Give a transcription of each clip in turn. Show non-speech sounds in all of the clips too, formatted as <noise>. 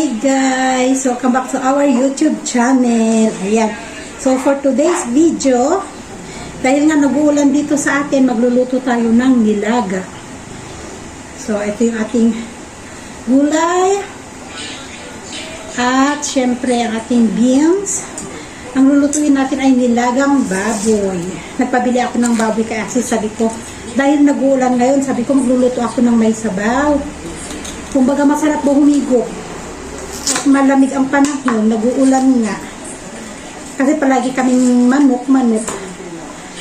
Hi guys! Welcome back to our YouTube channel. Ayan. So for today's video, dahil nga nag-uulan dito sa atin, magluluto tayo ng nilaga. So ito yung ating gulay. At syempre ang ating beans. Ang lulutuin natin ay nilagang baboy. Nagpabili ako ng baboy kaya kasi sabi ko, dahil nag-uulan ngayon, sabi ko magluluto ako ng may sabaw. Kumbaga masarap ba humigo? At malamig ang panahon, nag-uulan nga. Kasi palagi kaming manok-manok.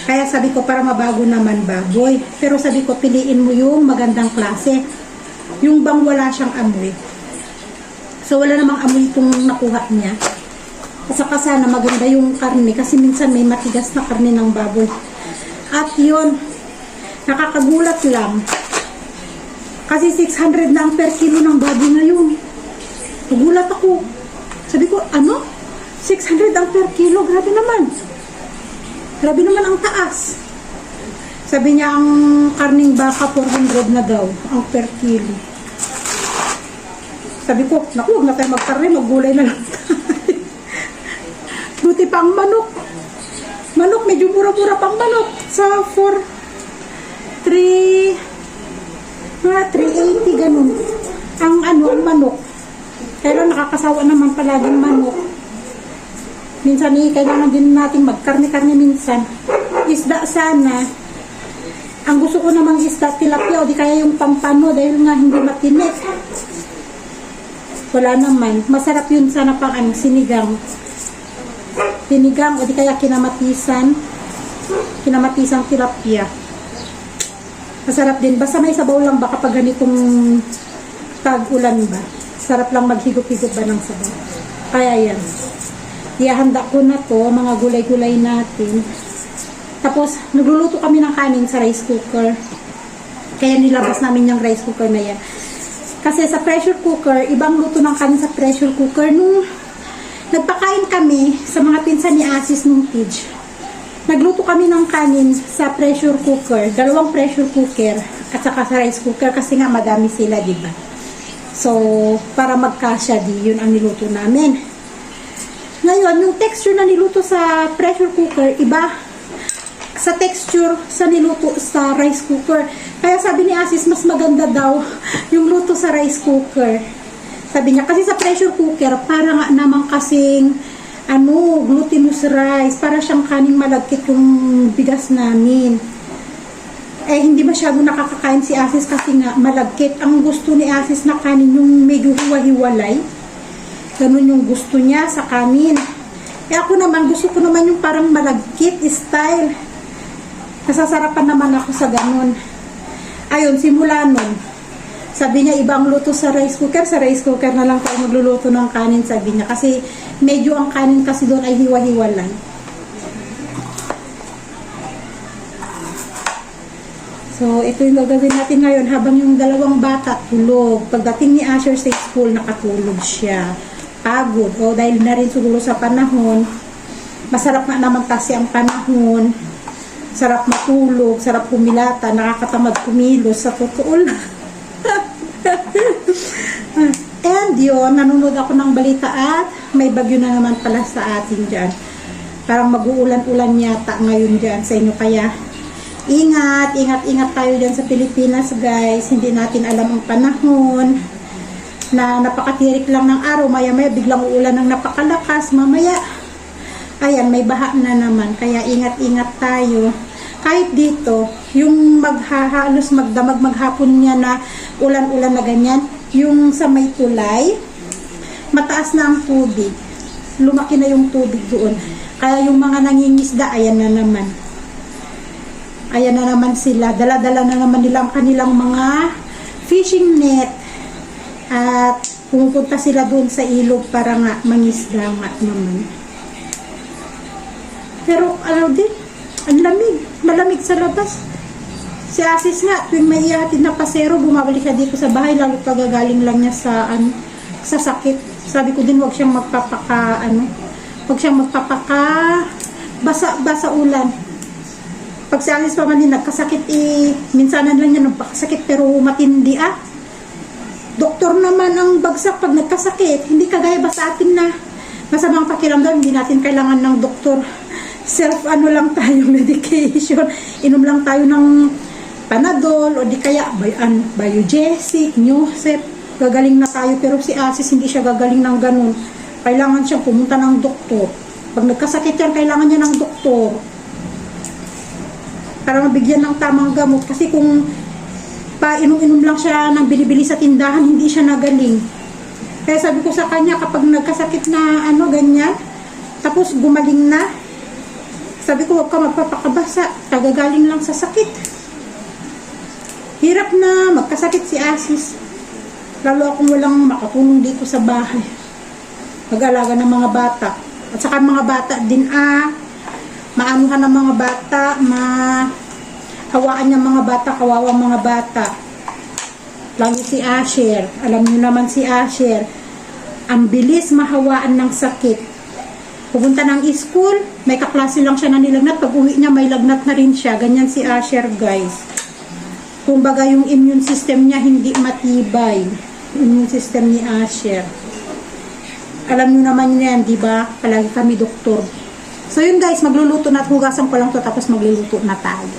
Kaya sabi ko para mabago naman baboy. Pero sabi ko piliin mo yung magandang klase. Yung bang wala siyang amoy. So wala namang amoy itong nakuha niya. At saka sana maganda yung karne kasi minsan may matigas na karne ng baboy. At yun, nakakagulat lang. Kasi 600 na ang per kilo ng baboy ngayon. Nagulat ako. Sabi ko, ano? 600 ang per kilo? Grabe naman. Grabe naman ang taas. Sabi niya, ang karning baka 400 na daw ang per kilo. Sabi ko, naku, huwag na tayo magkarne, maggulay na lang tayo. <laughs> Buti pa manok. Manok, medyo mura-mura pang manok. Sa 4, 3, mga 380, ganun. Ang ano, ang manok. Nakakasawa naman palaging manok. Minsan eh, kailangan din natin magkarne-karne minsan. Isda sana. Ang gusto ko namang isda, tilapia o di kaya yung pampano dahil nga hindi matinik. Wala naman. Masarap yun sana pang ano, sinigang. Sinigang o di kaya kinamatisan. Kinamatisang tilapia. Masarap din. Basta may sabaw lang ba kapag ganitong tag-ulan ba. Sarap lang maghigop-higop ba ng sabaw. Kaya yan. Ihahanda ko na to, mga gulay-gulay natin. Tapos, nagluluto kami ng kanin sa rice cooker. Kaya nilabas namin yung rice cooker na yan. Kasi sa pressure cooker, ibang luto ng kanin sa pressure cooker. Nung nagpakain kami sa mga pinsan ni Asis nung Tidge, nagluto kami ng kanin sa pressure cooker. Dalawang pressure cooker at saka sa rice cooker kasi nga madami sila, di ba? So, para magkasya di, yun ang niluto namin. Ngayon, yung texture na niluto sa pressure cooker, iba sa texture sa niluto sa rice cooker. Kaya sabi ni Asis, mas maganda daw <laughs> yung luto sa rice cooker. Sabi niya, kasi sa pressure cooker, para nga naman kasing ano, glutinous rice, para siyang kaning malagkit yung bigas namin. Eh, hindi masyado nakakakain si Asis kasi nga malagkit. Ang gusto ni Asis na kanin yung medyo hiwa-hiwalay. Ganun yung gusto niya sa kanin. Eh ako naman, gusto ko naman yung parang malagkit style. Nasasarapan naman ako sa ganun. Ayun, simula nun. Sabi niya, ibang luto sa rice cooker. Sa rice cooker na lang tayo magluluto ng kanin, sabi niya. Kasi medyo ang kanin kasi doon ay hiwa-hiwalay. So, ito yung gagawin natin ngayon habang yung dalawang bata tulog. Pagdating ni Asher sa school, nakatulog siya. Pagod. O, dahil na rin siguro sa panahon. Masarap nga naman kasi ang panahon. Sarap matulog, sarap pumilata, nakakatamad kumilos sa totoo lang. <laughs> And yun, nanonood ako ng balita at may bagyo na naman pala sa atin dyan. Parang mag-uulan-ulan yata ngayon dyan sa inyo. Kaya, ingat, ingat, ingat tayo dyan sa Pilipinas guys. Hindi natin alam ang panahon na napakatirik lang ng araw. Maya-maya biglang uulan ng napakalakas. Mamaya, ayan, may baha na naman. Kaya ingat-ingat tayo. Kahit dito, yung maghahalos magdamag maghapon niya na ulan-ulan na ganyan, yung sa may tulay, mataas na ang tubig. Lumaki na yung tubig doon. Kaya yung mga nangingisda, ayan na naman. Ayan na naman sila. Dala-dala na naman nila ang kanilang mga fishing net. At pumupunta sila doon sa ilog para nga mangisda nga naman. Pero ano din, ang lamig. Malamig sa labas. Si Asis nga, tuwing may ihatid na pasero, bumabalik siya dito sa bahay, lalo pagagaling lang niya sa, ano, sa sakit. Sabi ko din, wag siyang magpapaka, ano, wag siyang magpapaka, basa, basa ulan. Pag si Asis pa man din nagkasakit, eh, minsanan lang niya nagpakasakit, pero matindi ah. doktor naman ang bagsak pag nagkasakit. Hindi kagaya ba sa atin na masamang pakiramdam, hindi natin kailangan ng doktor. Self ano lang tayo, <laughs> medication. Inom lang tayo ng Panadol o di kaya by, an, Biogesic, Newsep. Gagaling na tayo pero si Asis hindi siya gagaling ng ganun. Kailangan siya pumunta ng doktor. Pag nagkasakit yan, kailangan niya ng doktor. Para mabigyan ng tamang gamot. Kasi kung painom-inom lang siya ng binibili sa tindahan, hindi siya nagaling. Kaya sabi ko sa kanya, kapag nagkasakit na ano, ganyan, tapos gumaling na, sabi ko, huwag ka magpapakabasa, tagagaling lang sa sakit. Hirap na magkasakit si Asis. Lalo akong walang makatulong dito sa bahay. Mag-alaga ng mga bata. At saka mga bata din, ah, maanuhan ng mga bata, ma hawaan ng mga bata, kawawa mga bata. Lalo si Asher. Alam niyo naman si Asher. Ang bilis mahawaan ng sakit. Pupunta ng school, may kaklase lang siya na nilagnat. Pag uwi niya, may lagnat na rin siya. Ganyan si Asher, guys. Kumbaga yung immune system niya hindi matibay. Immune system ni Asher. Alam niyo naman yan, di ba? Palagi kami doktor. So yun guys, magluluto na at hugasan ko lang to tapos magluluto na tayo.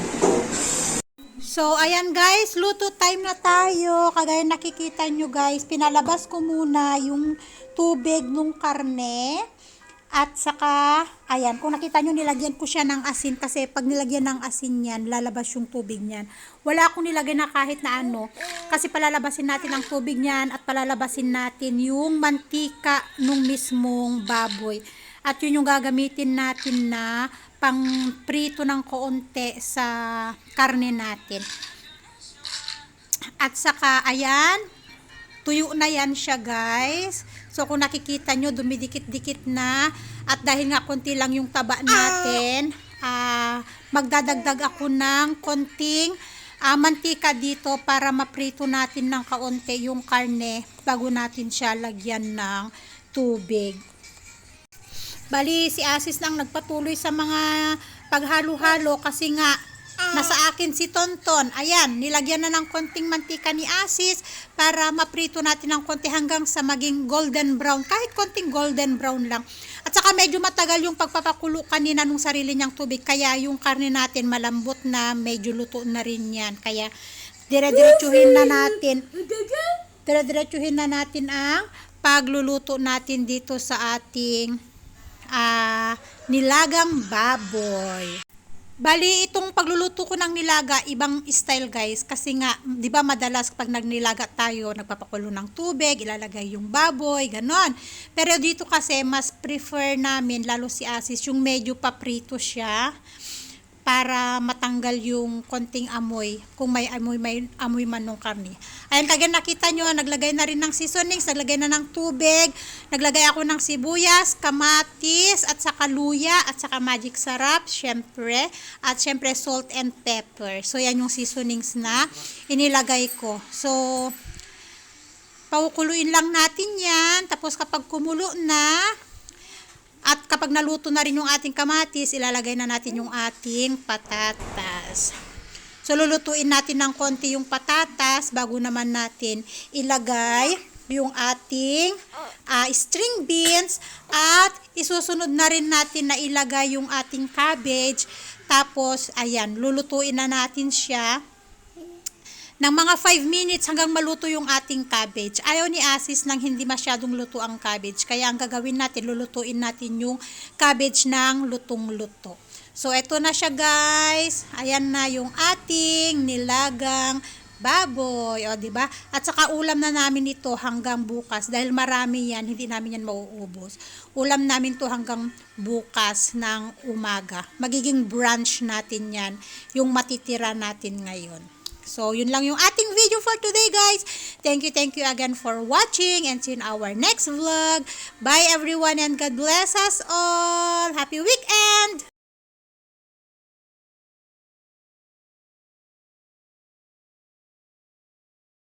So, ayan guys, luto time na tayo. Kagaya nakikita nyo guys, pinalabas ko muna yung tubig nung karne. At saka, ayan, kung nakita nyo, nilagyan ko siya ng asin kasi pag nilagyan ng asin yan, lalabas yung tubig niyan. Wala akong nilagyan na kahit na ano, kasi palalabasin natin ang tubig niyan at palalabasin natin yung mantika nung mismong baboy. At yun yung gagamitin natin na pang prito ng koonte sa karne natin. At saka, ayan, tuyo na yan siya guys. So kung nakikita nyo, dumidikit-dikit na. At dahil nga konti lang yung taba natin, ah magdadagdag ako ng konting ah, mantika dito para maprito natin ng kaunti yung karne bago natin siya lagyan ng tubig. Bali, si Asis nang nagpatuloy sa mga paghalo-halo kasi nga nasa akin si Tonton. Ayan, nilagyan na ng konting mantika ni Asis para maprito natin ng konti hanggang sa maging golden brown. Kahit konting golden brown lang. At saka medyo matagal yung pagpapakulo kanina nung sarili niyang tubig. Kaya yung karne natin malambot na, medyo luto na rin yan. Kaya dire-diretsuhin na natin. Dire-diretsuhin na natin ang pagluluto natin dito sa ating ah, nilagang baboy. Bali, itong pagluluto ko ng nilaga, ibang style guys. Kasi nga, di ba madalas pag nagnilaga tayo, nagpapakulo ng tubig, ilalagay yung baboy, ganon. Pero dito kasi, mas prefer namin, lalo si Asis, yung medyo paprito siya para matanggal yung konting amoy kung may amoy may amoy man ng karne. Ayan kagaya nakita nyo, naglagay na rin ng seasonings, naglagay na ng tubig, naglagay ako ng sibuyas, kamatis, at saka luya, at saka magic sarap, syempre, at syempre salt and pepper. So yan yung seasonings na inilagay ko. So pakukuluin lang natin yan, tapos kapag kumulo na, at kapag naluto na rin yung ating kamatis, ilalagay na natin yung ating patatas. So, lulutuin natin ng konti yung patatas bago naman natin ilagay yung ating ah, string beans at isusunod na rin natin na ilagay yung ating cabbage. Tapos, ayan, lulutuin na natin siya ng mga 5 minutes hanggang maluto yung ating cabbage. Ayaw ni Asis nang hindi masyadong luto ang cabbage. Kaya ang gagawin natin, lulutuin natin yung cabbage ng lutong-luto. So, eto na siya guys. Ayan na yung ating nilagang baboy. O, di ba? At saka ulam na namin ito hanggang bukas. Dahil marami yan, hindi namin yan mauubos. Ulam namin to hanggang bukas ng umaga. Magiging brunch natin yan. Yung matitira natin ngayon. So, yun lang yung ating video for today, guys. Thank you, thank you again for watching and see in our next vlog. Bye, everyone, and God bless us all. Happy weekend!